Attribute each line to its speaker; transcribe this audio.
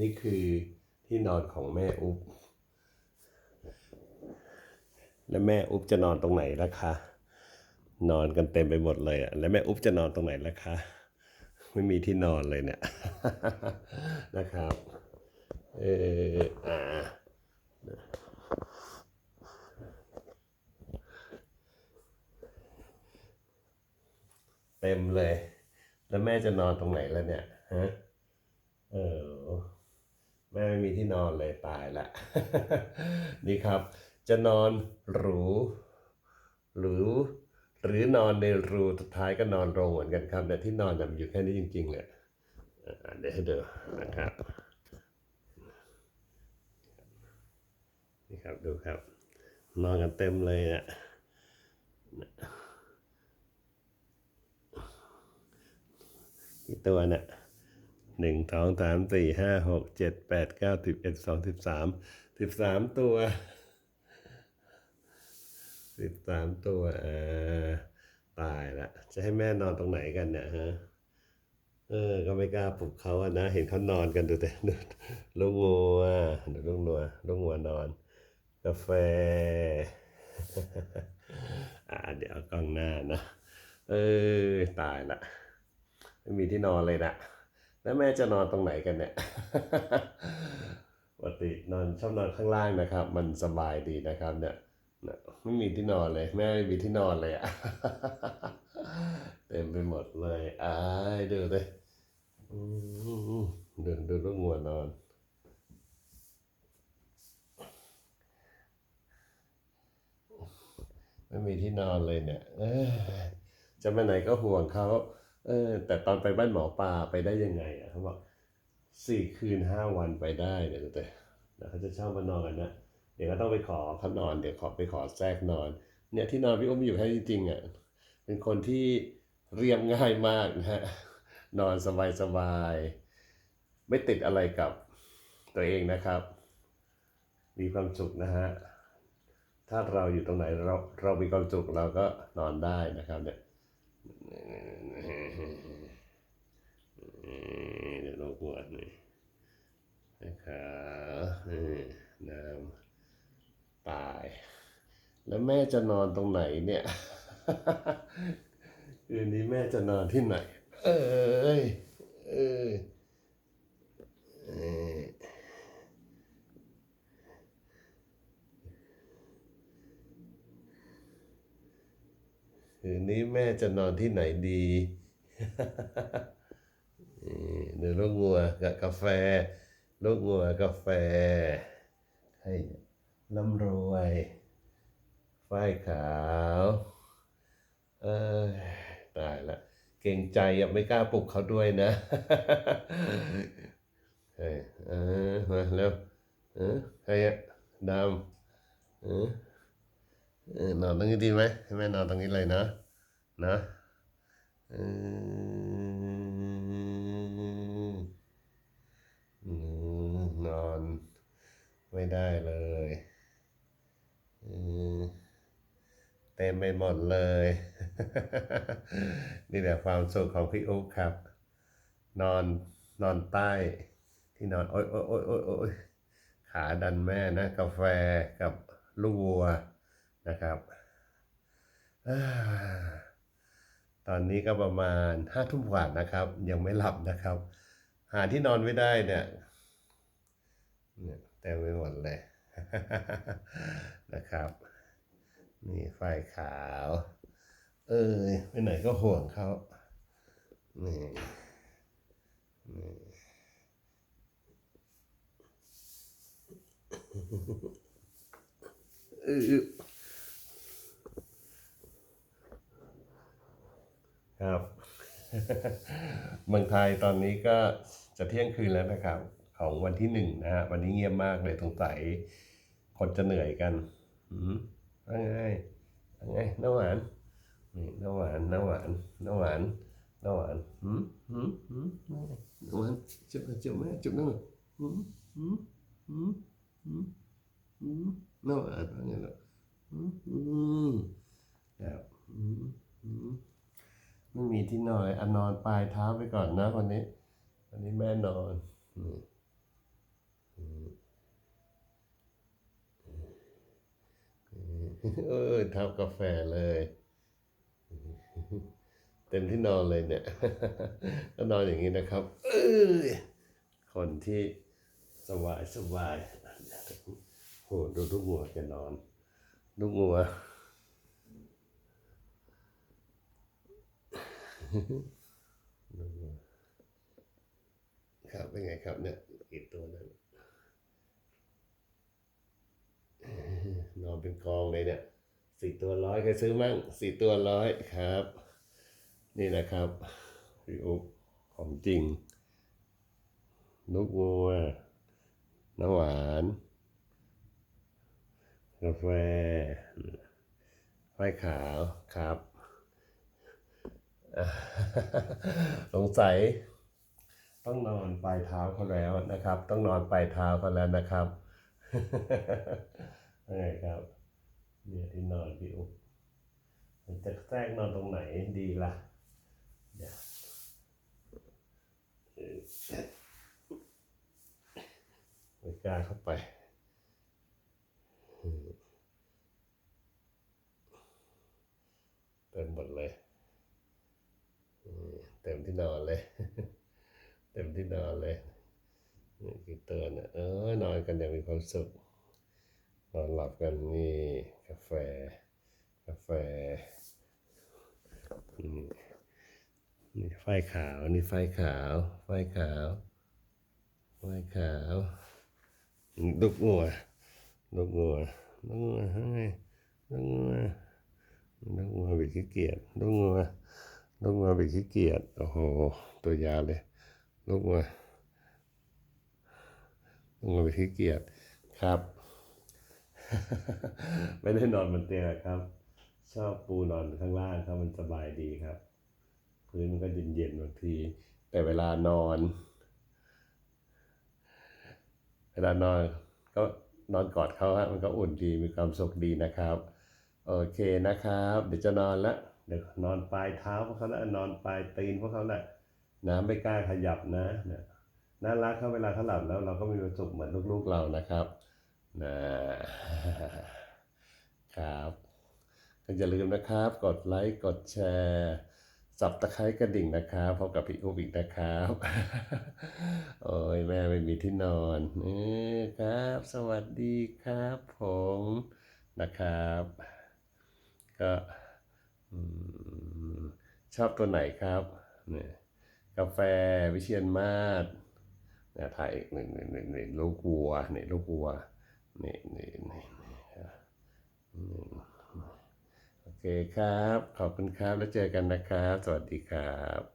Speaker 1: นี่คือที่นอนของแม่อุ๊บแล้วแม่อุ๊บจะนอนตรงไหนล่ะคะ นอนกันเต็มไปหมดเลยอะ แล้วแม่อุ๊บจะนอนตรงไหนล่ะคะ ไม่มีที่นอนเลยเนี่ย นะครับ เอออ่าเต็มเลย แล้วแม่จะนอนตรงไหนแล้วเนี่ย ฮะ เออ แม่ไม่มีที่นอนเลยตายละ นี่ครับ จะนอนหรู หรือหรือนอนในรูสุดท้ายก็นอนโรงเหมือนกันครับแต่ที่นอนมันอยู่แค่นี้จริงๆเลยอะเดี๋ยวให้ดูนะครับ นี่ครับดูครับ นอนกันเต็มเลยอะกี่ตัวเนี่ย หนึ่งสองสามสี่ห้าหกเจ็ดแปดเก้าสิบเอ็ดสองสิบสามสิบสามตัวสิบสามตัวอ่าตายละ จะให้แม่นอนตรงไหนกันเนี่ยฮะเออ ก็ไม่กล้าปลุกเขาอะนะ เห็นเขานอนกันดูแต่ดูลูกงัวดูลูกงัวลูกงัวนอน กาแฟ อ่าเดี๋ยวกล้องหน้านะ เออ ตายละ ไม่มีที่นอนเลยนะ แล้วแม่จะนอนตรงไหนกันเนี่ยปกตินอนชอบนอนข้างล่างนะครับ มันสบายดีนะครับ เนี่ยไม่มีที่นอนเลย แม่ไม่มีที่นอนเลยอะเต็มไปหมดเลยอ้ายดูเลยอืมดูดูลูกงัวนอนไม่มีที่นอนเลยเนี่ยเอ้ยจะไปไหนก็ห่วงเขา เออ แต่ตอนไปบ้านหมอปลาไปได้ยังไงอะเขาบอกสี่คืนห้าวันไปได้เดี๋ยวแต่เดี๋ยวเขาจะเช่ามานอนกันนะเดี๋ยวก็ต้องไปขอเขานอนเดี๋ยวขอไปขอแทรกนอน เนี่ยที่นอนพี่อุ้มอยู่ให้จริงๆอะเป็นคนที่เรียบง่ายมากนะฮะนอนสบายๆไม่ติดอะไรกับตัวเองนะครับ มีความสุขนะฮะถ้าเราอยู่ตรงไหนเราเรามีความสุขเราก็นอนได้นะครับเนี่ย เดี๋ยวเราปวดนี่ขาน้ำตาย แล้วแม่จะนอนตรงไหนเนี่ยคืนนี้แม่จะนอนที่ไหน เอ้ย เอ้ยเอ้ย คืนนี้แม่จะนอนที่ไหนดีนี่เดี๋ยวลูกงัวกับกาแฟ ลูกงัวกาแฟ ให้ร่ำรวยฝ้ายขาวเอ้ยตายละ เก่งใจอะไม่กล้าปลุกเขาด้วยนะเฮ้ยเออมาเร็วเออใครอะดำออเออ นอนตรงนี้ดีไหมให้แม่นอนตรงนี้เลยนะนะออนอนไม่ได้เลยเต็มไปหมดเลย นี่แหละความสุขของพี่อุ๊บครับ นอนนอนใต้ ที่นอน โอ๊ยโอ๊ยโอ๊ยโอ๊ยขาดันแม่นะ กาแฟกับลูกวัว นะครับอตอนนี้ก็ประมาณห้าทุ่มกว่านะครับ ยังไม่หลับนะครับ หาที่นอนไม่ได้เนี่ยเนี่ยเต็มไปหมดเลยนะครับ นี่ไฟขาว เอ้ยไปไหนก็ห่วงเขานี่นี่เออ ครับ เมืองไทยตอนนี้ก็จะเที่ยงคืนแล้วนะครับ ของวันที่หนึ่งนะฮะวันนี้เงียบมากเลยสงสัยคนจะเหนื่อยกันอืมว่าไงว่าไงน้าหวานนี่น้าหวานน้าหวานน้าหวานน้าหวานหืมหืมหืมน้าหวานจุ๊บจุ๊บแม่จุ๊บน้าหวานหืมหืม มีที่นอนอนอนปลายเท้าไปก่อนนะวันนี้วันนี้แม่นอนเออเท้ากาแฟเลย เต็มที่นอนเลยเนี่ย ก็นอนอย่างนี้นะครับออคนที่สบายสบายโหดูทุกหัวแกนอนทุกหัว ครับเป็นไงครับเนี่ยกี่ตัวนั้นนอนเป็นกองเลยเนี่ยสี่ตัวร้อยเคยซื้อมั่งสี่ตัวร้อยครับ นี่นะครับพี่อุ๊บของจริงนกวัวน้ำหวานกาแฟไฟขาวครับ สงสัย ต้องนอนปลายเท้าเขาแล้วนะครับ ต้องนอนปลายเท้าเขาแล้วนะครับนี่นไงครับ เนี่ยที่นอนพี่อุ๊บมันจะแทรกนอนตรงไหนดีล่ะเดี๋ยวไม่กล้าเข้าไปเต็มหมดเลย เต็มที่นอนเลย เต็มที่นอนเลยนี่กี่ตัวเนี่ยเออนอนกันอย่างมีความสุขนอนหลับกันนี่กาแฟ กาแฟอืมนี่ไฟขาวนี่ไฟขาว ไฟขาวไฟขาวลูกงัวลูกงัวลูกงัวเฮ้ยลูกงัวลูกงัวบิดขี้เกียจลูกงัว ลูกงัวบิดขี้เกียจโอ้โห ตัวยาเลยลูกงัวลูกงัวบิดขี้เกียจครับ ไม่ได้นอนบนเตียงครับ ชอบปูนอนข้างล่างครับมันสบายดีครับ พื้นมันก็เย็นๆบางที แต่เวลานอน เวลานอนก็นอนกอดเขาฮะมันก็อุ่นดีมีความสุขดีนะครับ โอเคนะครับ เดี๋ยวจะนอนละ เดี๋ยวนอนปลายเท้าพวกเขาละนอนปลายตีนพวกเขาละน้ำไม่กล้าขยับนะเนี่ยน่ารักเขาเวลาเขาหลับแล้วเราก็มีความสุขเหมือนลูกๆเรานะครับนะครับก็อย่าลืมนะครับ กดไลค์กดแชร์สับตะไคร้กระดิ่งนะครับพบกับพี่อุ๊บอีกนะครับ โอ้ยแม่ไม่มีที่นอนเออครับ สวัสดีครับผมนะครับ ก็ ชอบตัวไหนครับเนี่ยกาแฟวิเชียนมาศเนี่ยถ่ายหนึ่งหนึ่งหนึ่งหนึ่งลูกวัวเนี่ยลูกวัวนี่นี่นี่นี่ครับโอเคครับ ขอบคุณครับ แล้วเจอกันนะครับ สวัสดีครับ